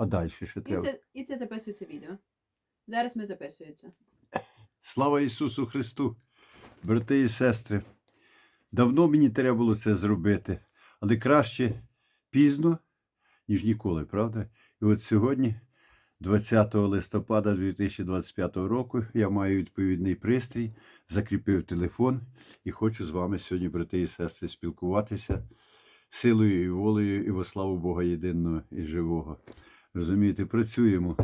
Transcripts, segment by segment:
А далі що І треба? це, і це записується відео. Зараз ми записується. Слава Ісусу Христу, брати і сестри. Давно мені треба було це зробити, але краще пізно, ніж ніколи, правда? І от сьогодні, 20 листопада 2025 року, я маю відповідний пристрій, закріпив телефон і хочу з вами сьогодні, брати і сестри, спілкуватися силою і волею і во славу Бога єдиного і живого. Розумієте, працюємо.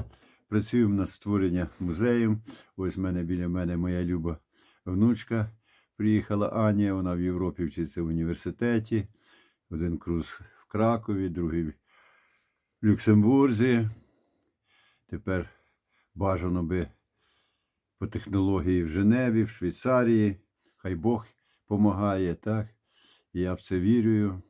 Працюємо над створенням музею. Ось в мене біля мене моя люба внучка. Приїхала Аня, вона в Європі вчиться в університеті. Один круз в Кракові, другий в Люксембурзі. Тепер бажано би по технології в Женеві, в Швейцарії. Хай Бог допомагає, так? І я в це вірю.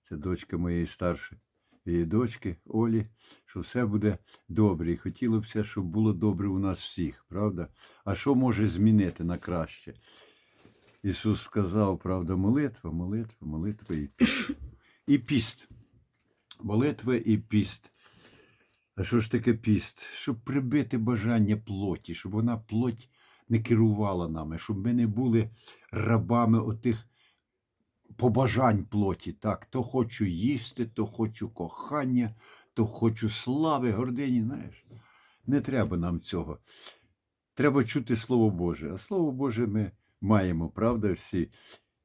Це дочка моєї старшої її дочки Олі, що все буде добре. І хотілося б, щоб було добре у нас всіх, правда? А що може змінити на краще? Ісус сказав, правда, молитва, молитва, молитва і піст. І піст. Молитва і піст. А що ж таке піст? Щоб прибити бажання плоті, щоб вона плоть не керувала нами, щоб ми не були рабами отих побажань плоті. Так, то хочу їсти, то хочу кохання, то хочу слави, гордині. Знаєш, не треба нам цього. Треба чути Слово Боже. А Слово Боже ми маємо, правда, всі.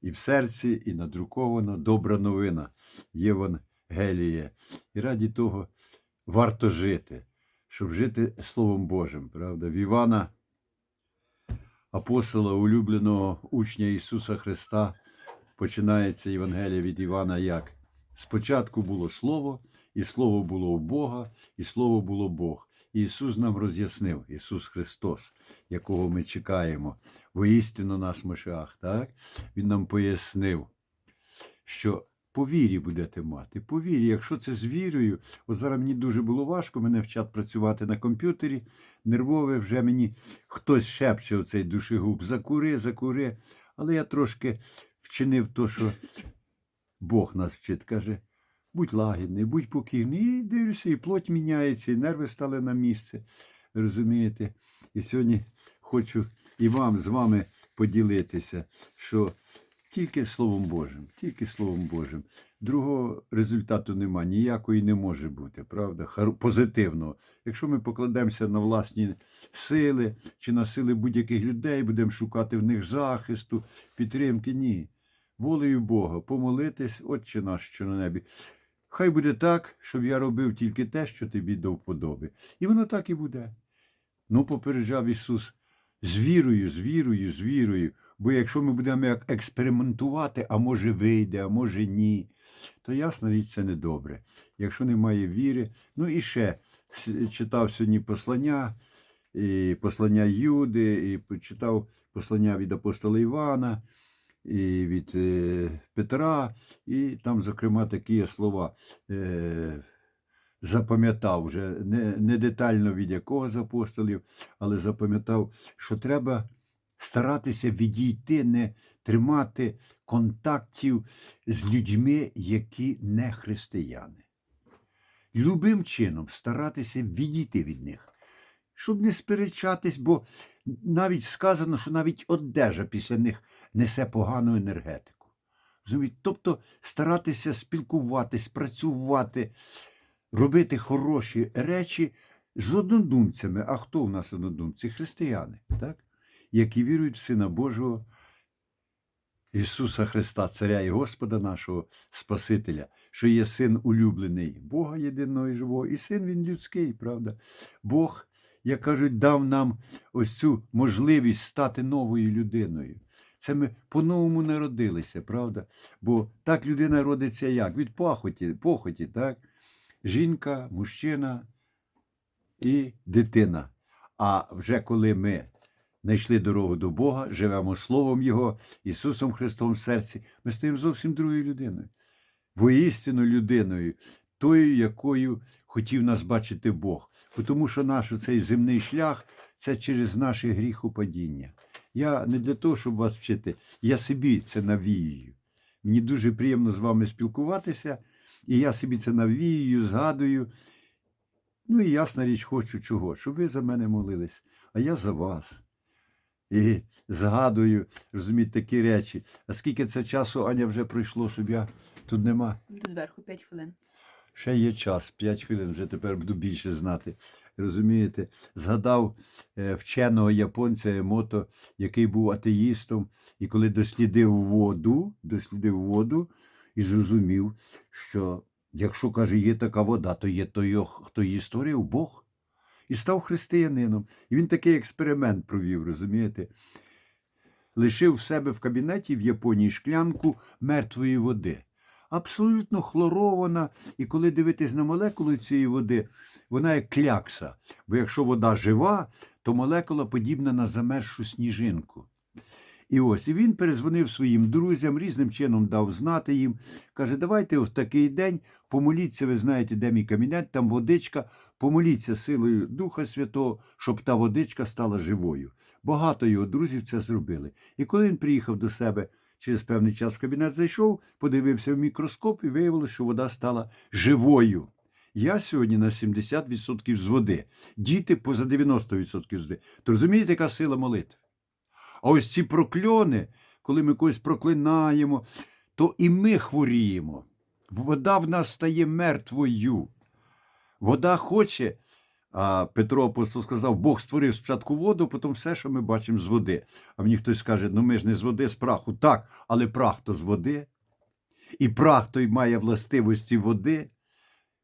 І в серці, і надруковано добра новина, Євангеліє. І раді того варто жити, щоб жити Словом Божим, правда. В Івана, апостола, улюбленого учня Ісуса Христа, починається Євангелія від Івана як? Спочатку було Слово, і Слово було у Бога, і Слово було Бог. І Ісус нам роз'яснив, Ісус Христос, якого ми чекаємо, воістину наш Машах, так? Він нам пояснив, що по вірі будете мати. По вірі, якщо це з вірою, от зараз мені дуже було важко, мене вчать працювати на комп'ютері, нервове, вже мені хтось шепче оцей душегуб, закури, закури. Але я трошки вчинив то, що Бог нас вчить, каже, будь лагідний, будь покірний. І дивлюся, і плоть міняється, і нерви стали на місце. Розумієте? І сьогодні хочу і вам з вами поділитися, що тільки Словом Божим, тільки Словом Божим. Другого результату нема, ніякої не може бути, правда? Позитивного. Якщо ми покладемося на власні сили чи на сили будь-яких людей, будемо шукати в них захисту, підтримки, ні. Волею Бога, помолитись, Отче наш, що на небі. Хай буде так, щоб я робив тільки те, що тобі до вподоби. І воно так і буде. Ну, попереджав Ісус, з вірою, з вірою, з вірою. Бо якщо ми будемо як експериментувати, а може вийде, а може ні, то ясна річ це недобре. Якщо немає віри, ну і ще читав сьогодні послання, і послання Юди, і почитав послання від апостола Івана, і від е, Петра, і там, зокрема, такі слова. Е, запам'ятав вже не, не детально від якого з апостолів, але запам'ятав, що треба старатися відійти, не тримати контактів з людьми, які не християни. Любим чином старатися відійти від них, щоб не сперечатись, бо навіть сказано, що навіть одежа після них несе погану енергетику. Розумієте? Тобто старатися спілкуватись, працювати, робити хороші речі з однодумцями. А хто у нас однодумці? Християни, так? які вірують в Сина Божого Ісуса Христа, Царя і Господа нашого Спасителя, що є син улюблений Бога єдиного і живого, і син він людський, правда? Бог, як кажуть, дав нам ось цю можливість стати новою людиною. Це ми по-новому народилися, правда? Бо так людина родиться як? Від похоті, похоті, так? Жінка, мужчина і дитина. А вже коли ми знайшли дорогу до Бога, живемо Словом Його, Ісусом Христом в серці, ми стаємо зовсім другою людиною. Воістину людиною, тою, якою хотів нас бачити Бог. Тому що наш цей земний шлях це через наше гріхопадіння. Я не для того, щоб вас вчити, я собі це навіюю. Мені дуже приємно з вами спілкуватися, і я собі це навіюю, згадую. Ну і ясна річ, хочу чого, щоб ви за мене молились, а я за вас. І згадую, розумієте, такі речі. А скільки це часу, Аня, вже пройшло, щоб я тут нема. Тут зверху 5 хвилин. Ще є час, 5 хвилин, вже тепер буду більше знати. Розумієте, згадав е, вченого японця Емото, який був атеїстом, і коли дослідив воду, дослідив воду і зрозумів, що якщо каже, є така вода, то є той, хто її створив Бог. І став християнином. І він такий експеримент провів, розумієте? Лишив в себе в кабінеті в Японії шклянку мертвої води абсолютно хлорована, і коли дивитись на молекули цієї води, вона як клякса. Бо якщо вода жива, то молекула подібна на замерзшу сніжинку. І ось і він перезвонив своїм друзям, різним чином дав знати їм. Каже, давайте в такий день помоліться, ви знаєте, де мій кабінет, там водичка, помоліться силою Духа Святого, щоб та водичка стала живою. Багато його друзів це зробили. І коли він приїхав до себе через певний час в кабінет зайшов, подивився в мікроскоп і виявилося, що вода стала живою. Я сьогодні на 70% з води, діти поза 90% з води. То розумієте, яка сила молитви? А ось ці прокльони, коли ми когось проклинаємо, то і ми хворіємо. Вода в нас стає мертвою. Вода хоче, а Петро апостол сказав, Бог створив спочатку воду, потім все, що ми бачимо з води. А мені хтось скаже, ну ми ж не з води, з праху. Так, але прах то з води. І прах той має властивості води.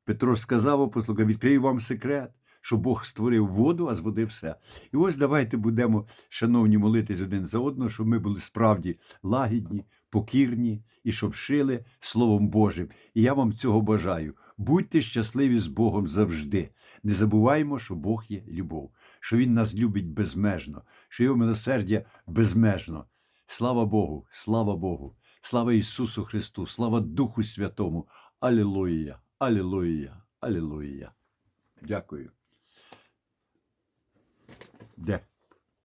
Петро сказав апостолу, відкрию вам секрет, що Бог створив воду, а з води все. І ось давайте будемо, шановні, молитись один за одного, щоб ми були справді лагідні, покірні і щоб шили Словом Божим. І я вам цього бажаю. Будьте щасливі з Богом завжди. Не забуваймо, що Бог є любов, що Він нас любить безмежно, що Його милосердя безмежно. Слава Богу, слава Богу, слава Ісусу Христу, слава Духу Святому. Алілуя, алілуя, алілуя. Дякую. Де?